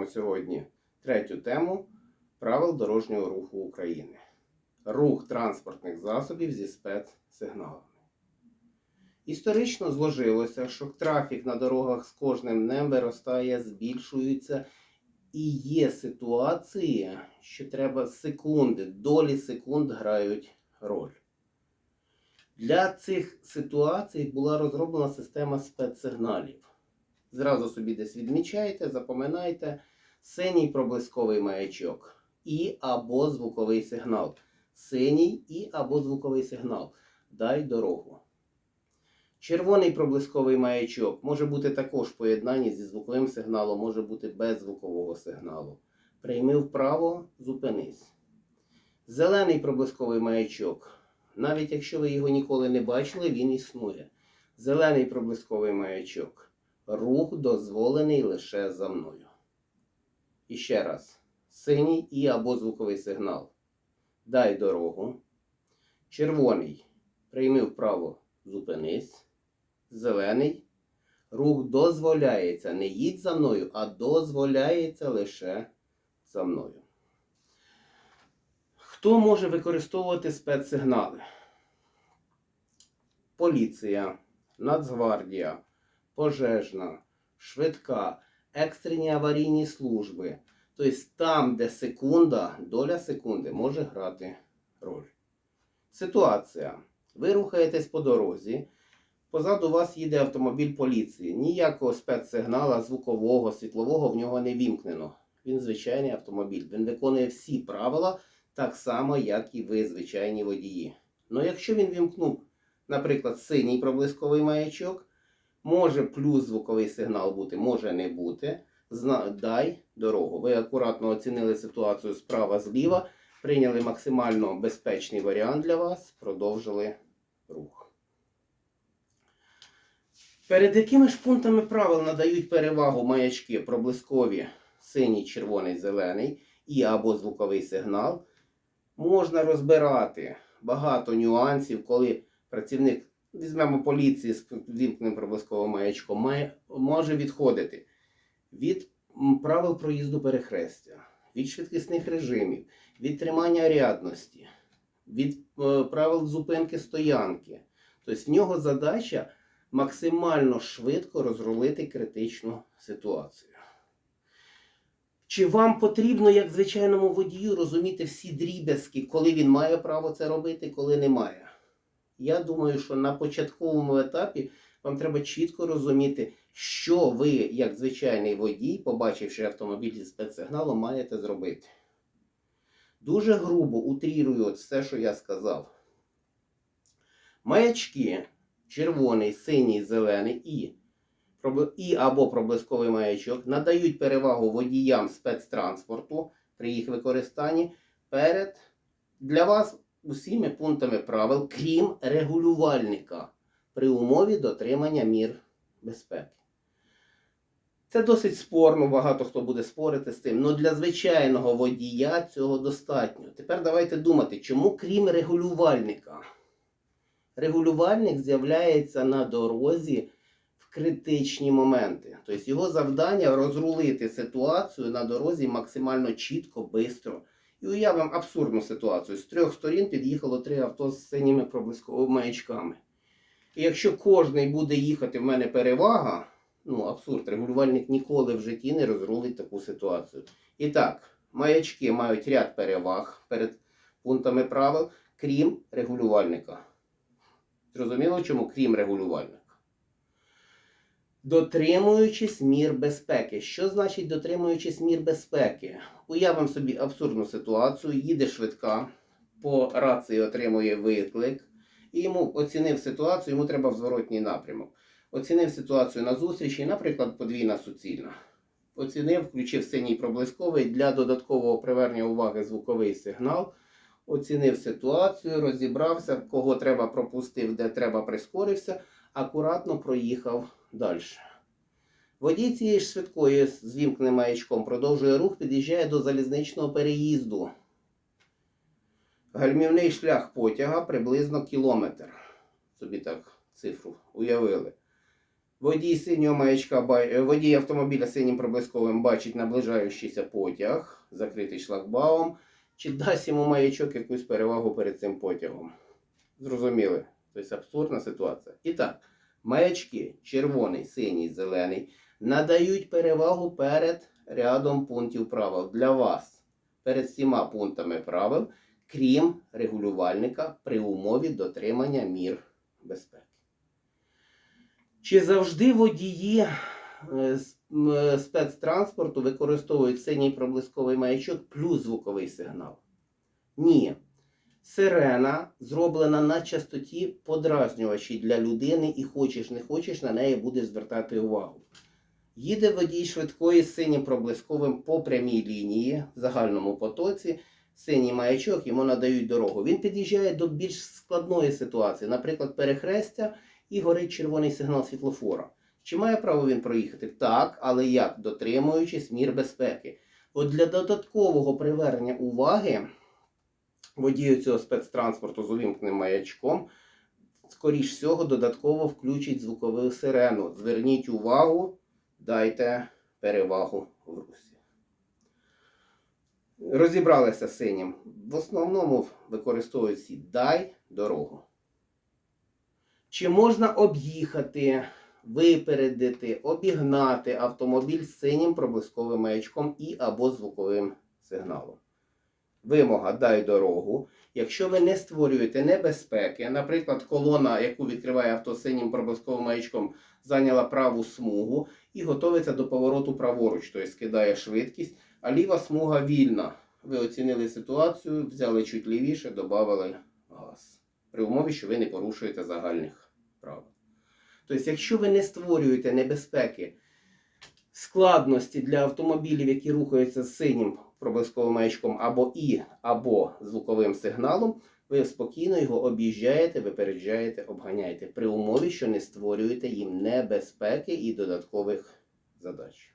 розглянемо сьогодні третю тему правил дорожнього руху України. Рух транспортних засобів зі спецсигналами. Історично зложилося, що трафік на дорогах з кожним днем виростає, збільшується, і є ситуації, що треба секунди, долі секунд грають роль. Для цих ситуацій була розроблена система спецсигналів. Зразу собі десь відмічаєте, запоминайте синій проблисковий маячок і або звуковий сигнал. Синій і або звуковий сигнал. Дай дорогу. Червоний проблисковий маячок може бути також в поєднанні зі звуковим сигналом, може бути без звукового сигналу. Прийми вправо, зупинись. Зелений проблисковий маячок. Навіть якщо ви його ніколи не бачили, він існує. Зелений проблисковий маячок. Рух дозволений лише за мною. І ще раз. Синій і або звуковий сигнал. Дай дорогу. Червоний. Прийми вправо, зупинись. Зелений. Рух дозволяється. Не їдь за мною, а дозволяється лише за мною. Хто може використовувати спецсигнали? Поліція, Нацгвардія, пожежна, швидка, екстрені аварійні служби. Тобто там, де секунда, доля секунди може грати роль. Ситуація. Ви рухаєтесь по дорозі. Позаду вас їде автомобіль поліції. Ніякого спецсигнала звукового, світлового в нього не вімкнено. Він звичайний автомобіль. Він виконує всі правила так само, як і ви, звичайні водії. Ну якщо він вімкнув, наприклад, синій проблисковий маячок, може плюс звуковий сигнал бути, може не бути. Зна... Дай дорогу. Ви акуратно оцінили ситуацію справа-зліва, прийняли максимально безпечний варіант для вас, продовжили рух. Перед якими ж пунктами правил надають перевагу маячки проблискові синій, червоний, зелений і або звуковий сигнал, можна розбирати багато нюансів, коли працівник, візьмемо поліції з вімкненим проблисковим маячком, має, може відходити від правил проїзду перехрестя, від швидкісних режимів, від тримання рядності, від е, правил зупинки стоянки. Тобто в нього задача максимально швидко розрулити критичну ситуацію. Чи вам потрібно, як звичайному водію, розуміти всі дріб'язки, коли він має право це робити, коли не має? Я думаю, що на початковому етапі вам треба чітко розуміти, що ви, як звичайний водій, побачивши автомобіль зі спецсигналом, маєте зробити. Дуже грубо утрірую все, що я сказав. Маячки червоний, синій, зелений і, і або проблисковий маячок надають перевагу водіям спецтранспорту при їх використанні перед для вас усіми пунктами правил, крім регулювальника при умові дотримання мір безпеки. Це досить спорно, багато хто буде спорити з тим. але для звичайного водія цього достатньо. Тепер давайте думати, чому крім регулювальника? Регулювальник з'являється на дорозі в критичні моменти. Тобто його завдання розрулити ситуацію на дорозі максимально чітко, швидко. І уявимо абсурдну ситуацію. З трьох сторін під'їхало три авто з синіми проблисковими маячками. І якщо кожний буде їхати, в мене перевага, ну абсурд, регулювальник ніколи в житті не розрулить таку ситуацію. І так, маячки мають ряд переваг перед пунктами правил, крім регулювальника. Зрозуміло, чому крім регулювальника? Дотримуючись мір безпеки. Що значить дотримуючись мір безпеки? Уявимо собі абсурдну ситуацію, їде швидка, по рації отримує виклик, і йому оцінив ситуацію, йому треба в зворотній напрямок. Оцінив ситуацію на зустрічі, наприклад, подвійна суцільна. Оцінив, включив синій проблисковий для додаткового привернення уваги звуковий сигнал. Оцінив ситуацію, розібрався, кого треба пропустив, де треба прискорився, акуратно проїхав далі. Водій цієї ж швидкої з вімкненим маячком продовжує рух, під'їжджає до залізничного переїзду. Гальмівний шлях потяга приблизно кілометр. Собі так цифру уявили. Водій синього маячка, е, водій автомобіля синім проблисковим бачить наближаючийся потяг, закритий шлагбаум, чи дасть йому маячок якусь перевагу перед цим потягом. Зрозуміли? Тобто абсурдна ситуація. І так, маячки червоний, синій, зелений надають перевагу перед рядом пунктів правил для вас. Перед всіма пунктами правил, крім регулювальника при умові дотримання мір безпеки. Чи завжди водії е, е, спецтранспорту використовують синій проблисковий маячок плюс звуковий сигнал? Ні. Сирена зроблена на частоті подразнювачі для людини, і хочеш не хочеш, на неї будеш звертати увагу. Їде водій швидкої з синім проблисковим по прямій лінії в загальному потоці. Синій маячок йому надають дорогу. Він під'їжджає до більш складної ситуації, наприклад, перехрестя і горить червоний сигнал світлофора. Чи має право він проїхати? Так, але як? Дотримуючись мір безпеки. От для додаткового привернення уваги водію цього спецтранспорту з увімкненим маячком, скоріш всього, додатково включить звукову сирену. Зверніть увагу, дайте перевагу в русі. Розібралися синім. В основному використовують всі дай дорогу. Чи можна об'їхати, випередити, обігнати автомобіль з синім проблисковим маячком і або звуковим? Вимога дай дорогу. Якщо ви не створюєте небезпеки, наприклад, колона, яку відкриває авто синім проблисковим маячком, зайняла праву смугу і готується до повороту праворуч, тобто скидає швидкість, а ліва смуга вільна. Ви оцінили ситуацію, взяли чуть лівіше, додали газ. При умові, що ви не порушуєте загальних правил. Тобто, якщо ви не створюєте небезпеки, складності для автомобілів, які рухаються з синім проблисковим маячком або і, або звуковим сигналом, ви спокійно його об'їжджаєте, випереджаєте, обганяєте при умові, що не створюєте їм небезпеки і додаткових задач.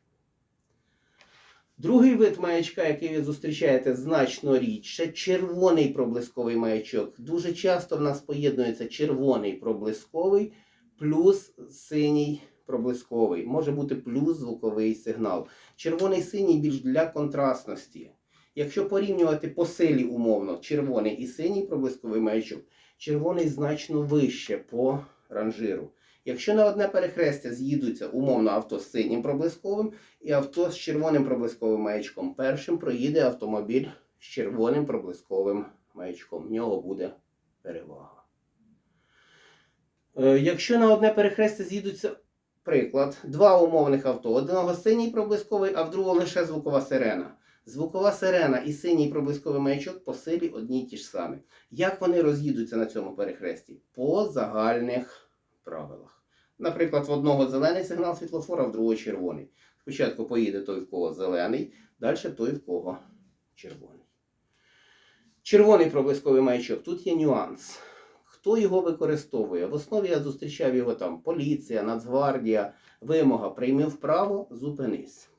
Другий вид маячка, який ви зустрічаєте значно рідше, червоний проблисковий маячок. Дуже часто в нас поєднується червоний проблисковий плюс синій проблисковий. Може бути плюс звуковий сигнал. Червоний синій більш для контрастності. Якщо порівнювати по силі умовно червоний і синій проблисковий маячок, червоний значно вище по ранжиру. Якщо на одне перехрестя з'їдуться умовно авто з синім проблисковим і авто з червоним проблисковим маячком, першим проїде автомобіль з червоним проблисковим маячком. В нього буде перевага. Е, Якщо на одне перехрестя з'їдуться, приклад, два умовних авто, одного синій проблисковий, а в другого лише звукова сирена. Звукова сирена і синій проблисковий маячок по силі одні й ті ж самі. Як вони роз'їдуться на цьому перехресті? По загальних правилах. Наприклад, в одного зелений сигнал світлофора, в другого червоний. Спочатку поїде той, в кого зелений, далі той, в кого червоний. Червоний проблисковий маячок. Тут є нюанс. Хто його використовує? В основі я зустрічав його там поліція, Нацгвардія, вимога, прийми вправо, зупинись.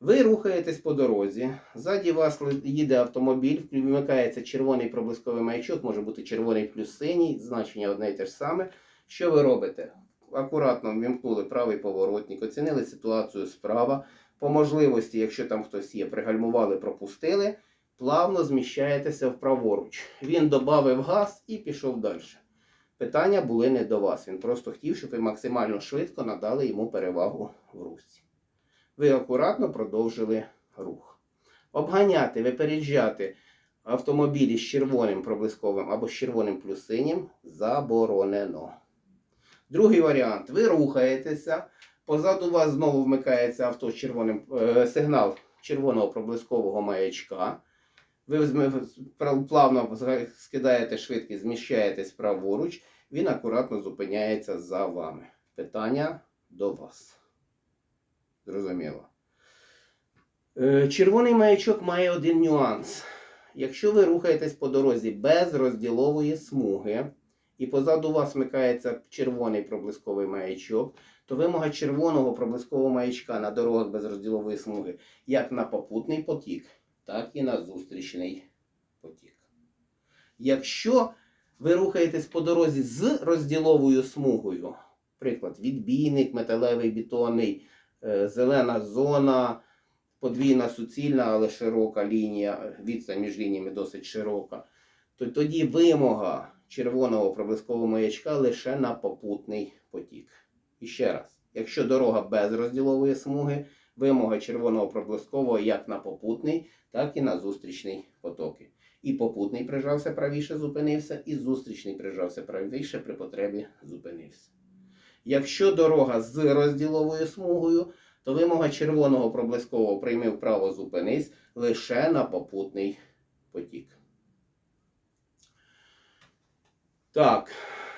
Ви рухаєтесь по дорозі, ззаді вас їде автомобіль, вмикається червоний проблисковий маячок, може бути червоний плюс синій, значення одне і те ж саме. Що ви робите? Акуратно вімкнули правий поворотник, оцінили ситуацію справа. По можливості, якщо там хтось є, пригальмували, пропустили, плавно зміщаєтеся вправоруч. Він додав газ і пішов далі. Питання були не до вас. Він просто хотів, щоб ви максимально швидко надали йому перевагу в русі. Ви акуратно продовжили рух. Обганяти, випереджати автомобілі з червоним проблисковим або з червоним плюс синім заборонено. Другий варіант. Ви рухаєтеся, позаду вас знову вмикається авто з червоним е, сигнал червоного проблискового маячка. Ви плавно скидаєте швидкість, зміщаєтесь праворуч, він акуратно зупиняється за вами. Питання до вас. Зрозуміло. Е, Червоний маячок має один нюанс. Якщо ви рухаєтесь по дорозі без розділової смуги, і позаду вас вмикається червоний проблисковий маячок, то вимога червоного проблискового маячка на дорогах без розділової смуги як на попутний потік, так і на зустрічний потік. Якщо ви рухаєтесь по дорозі з розділовою смугою, Приклад, відбійник, металевий бетонний, е, зелена зона, подвійна суцільна, але широка лінія, відстань між лініями досить широка. То тоді вимога червоного проблискового маячка лише на попутний потік. І ще раз, якщо дорога без розділової смуги, вимога червоного проблискового як на попутний, так і на зустрічний потоки. І попутний прижався правіше, зупинився, і зустрічний прижався правіше при потребі зупинився. Якщо дорога з розділовою смугою, то вимога червоного проблискового прийми вправо зупинись лише на попутний потік. Так,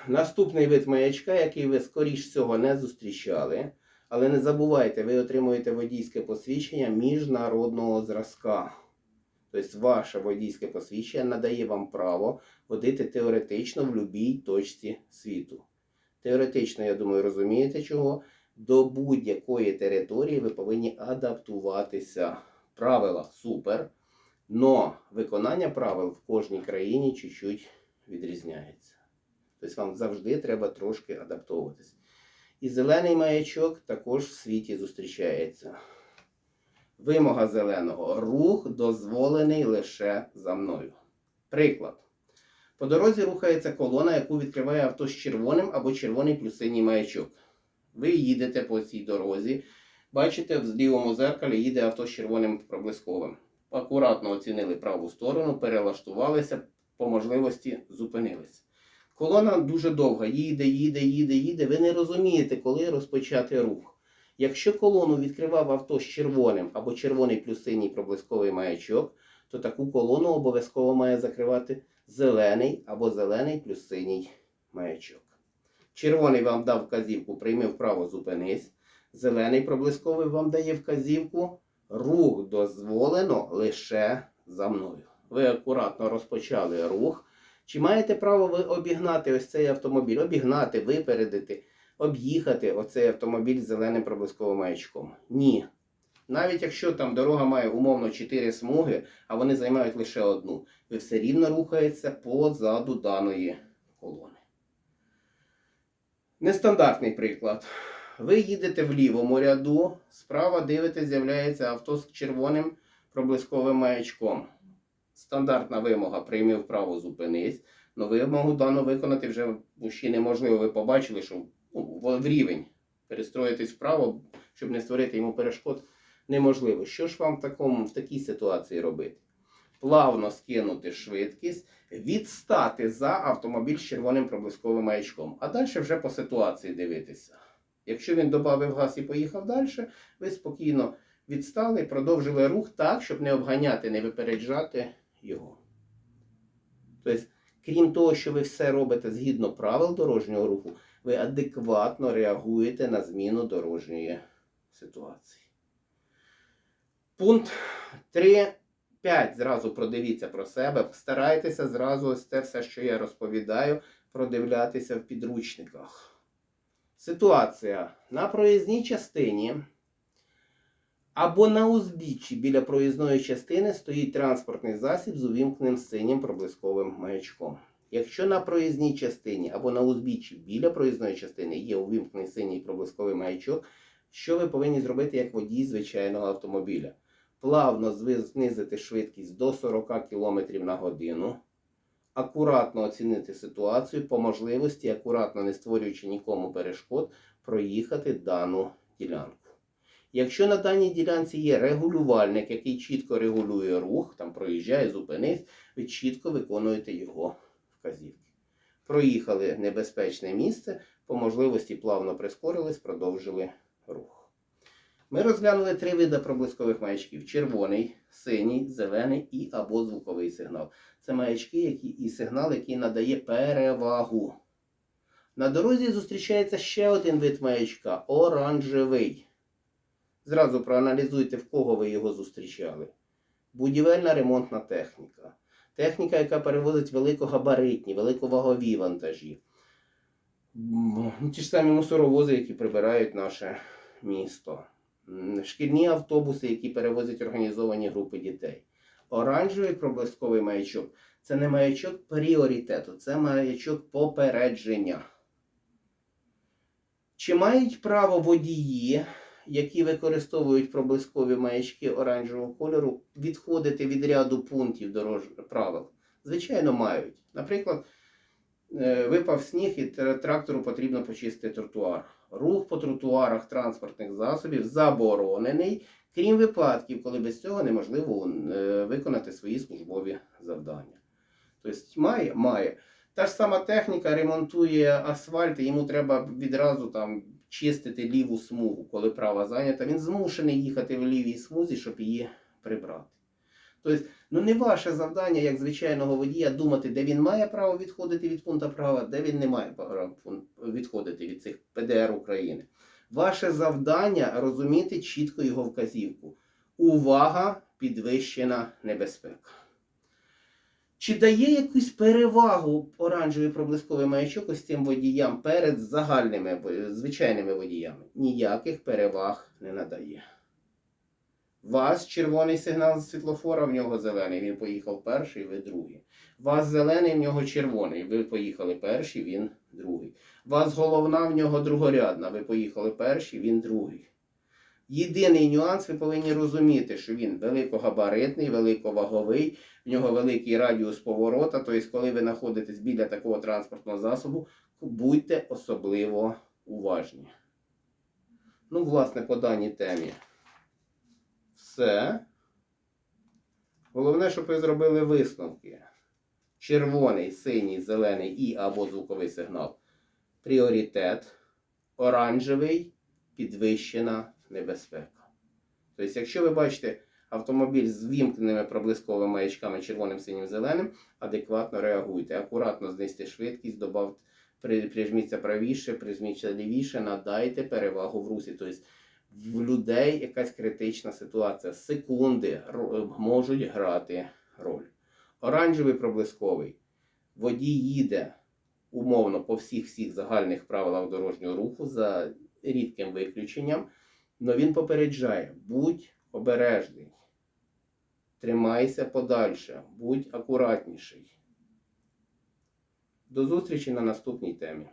наступний вид маячка, який ви скоріш всього не зустрічали. Але не забувайте, ви отримуєте водійське посвідчення міжнародного зразка. Тобто ваше водійське посвідчення надає вам право водити теоретично в будь-якій точці світу. Теоретично, я думаю, розумієте чого. До будь-якої території ви повинні адаптуватися. Правила супер. Но виконання правил в кожній країні чуть-чуть відрізняється. Тобто вам завжди треба трошки адаптовуватись. І зелений маячок також в світі зустрічається. Вимога зеленого. Рух дозволений лише за мною. Приклад. По дорозі рухається колона, яку відкриває авто з червоним або червоний плюс синій маячок. Ви їдете по цій дорозі, бачите, в лівому зеркалі їде авто з червоним проблисковим. Акуратно оцінили праву сторону, перелаштувалися, по можливості зупинилися. Колона дуже довга, їде, їде, їде, їде. Ви не розумієте, коли розпочати рух. Якщо колону відкривав авто з червоним або червоний плюс синій проблисковий маячок, то таку колону обов'язково має закривати зелений або зелений плюс синій маячок. Червоний вам дав вказівку, прийми вправо, зупинись. Зелений проблисковий вам дає вказівку. Рух дозволено лише за мною. Ви акуратно розпочали рух. Чи маєте право ви обігнати ось цей автомобіль? Обігнати, випередити, об'їхати оцей автомобіль з зеленим проблисковим маячком? Ні. Навіть якщо там дорога має умовно 4 смуги, а вони займають лише одну, ви все рівно рухаєтеся позаду даної колони. Нестандартний приклад. Ви їдете в лівому ряду, справа дивитесь, з'являється авто з червоним проблисковим маячком. Стандартна вимога прийми вправо, зупинись. Но вимогу дану виконати вже ще неможливо. Ви побачили, що ну, в рівень перестроїтись вправо, щоб не створити йому перешкод, неможливо. Що ж вам в, такому, в такій ситуації робити? Плавно скинути швидкість, відстати за автомобіль з червоним проблисковим маячком. А далі вже по ситуації дивитися. Якщо він додав газ і поїхав далі, ви спокійно відстали, продовжили рух так, щоб не обганяти, не випереджати його. Тобто, крім того, що ви все робите згідно правил дорожнього руху, ви адекватно реагуєте на зміну дорожньої ситуації. Пункт 3.5. Зразу продивіться про себе. Старайтеся зразу ось це все, що я розповідаю, продивлятися в підручниках. Ситуація на проїзній частині або на узбіччі біля проїзної частини стоїть транспортний засіб з увімкненим синім проблисковим маячком. Якщо на проїзній частині або на узбіччі біля проїзної частини є увімкнений синій проблисковий маячок, що ви повинні зробити як водій звичайного автомобіля? Плавно знизити швидкість до 40 км на годину, акуратно оцінити ситуацію, по можливості, акуратно не створюючи нікому перешкод, проїхати дану ділянку. Якщо на даній ділянці є регулювальник, який чітко регулює рух, там проїжджає, зупинись, ви чітко виконуєте його вказівки. Проїхали небезпечне місце, по можливості плавно прискорились, продовжили рух. Ми розглянули три види проблискових маячків: червоний, синій, зелений і або звуковий сигнал. Це маячки які, і сигнал, який надає перевагу. На дорозі зустрічається ще один вид маячка оранжевий. Зразу проаналізуйте, в кого ви його зустрічали. Будівельна ремонтна техніка. Техніка, яка перевозить великогабаритні, великовагові вантажі. Ті ж самі мусоровози, які прибирають наше місто. Шкільні автобуси, які перевозять організовані групи дітей. Оранжевий проблисковий маячок це не маячок пріоритету, це маячок попередження. Чи мають право водії, які використовують проблискові маячки оранжевого кольору, відходити від ряду пунктів дорожніх правил? Звичайно, мають. Наприклад, е, випав сніг і трактору потрібно почистити тротуар. Рух по тротуарах транспортних засобів заборонений, крім випадків, коли без цього неможливо е, виконати свої службові завдання. Тобто має, має. Та ж сама техніка ремонтує асфальт, і йому треба відразу там чистити ліву смугу, коли права зайнята. Він змушений їхати в лівій смузі, щоб її прибрати. Тобто, ну не ваше завдання, як звичайного водія, думати, де він має право відходити від пункту права, де він не має права відходити від цих ПДР України. Ваше завдання розуміти чітко його вказівку. Увага, підвищена небезпека. Чи дає якусь перевагу оранжевий проблисковий маячок ось цим водіям перед загальними звичайними водіями? Ніяких переваг не надає. Вас червоний сигнал світлофора, в нього зелений, він поїхав перший, ви другий. Вас зелений, в нього червоний, ви поїхали перший, він другий. Вас головна, в нього другорядна, ви поїхали перший, він другий. Єдиний нюанс, ви повинні розуміти, що він великогабаритний, великоваговий, в нього великий радіус поворота. Тобто, коли ви знаходитесь біля такого транспортного засобу, будьте особливо уважні. Ну, власне, по даній темі. Все. Головне, щоб ви зробили висновки. Червоний, синій, зелений і або звуковий сигнал. Пріоритет. Оранжевий підвищена небезпека. Тобто, якщо ви бачите автомобіль з вімкненими проблисковими маячками червоним, синім, зеленим, адекватно реагуйте. Акуратно знизьте швидкість, добавте, при- прижміться правіше, прижміться лівіше, надайте перевагу в русі. Тобто в людей якась критична ситуація. Секунди можуть грати роль. Оранжевий проблисковий. Водій їде умовно по всіх всіх загальних правилах дорожнього руху за рідким виключенням. Але він попереджає: будь обережний, тримайся подальше, будь акуратніший. До зустрічі на наступній темі.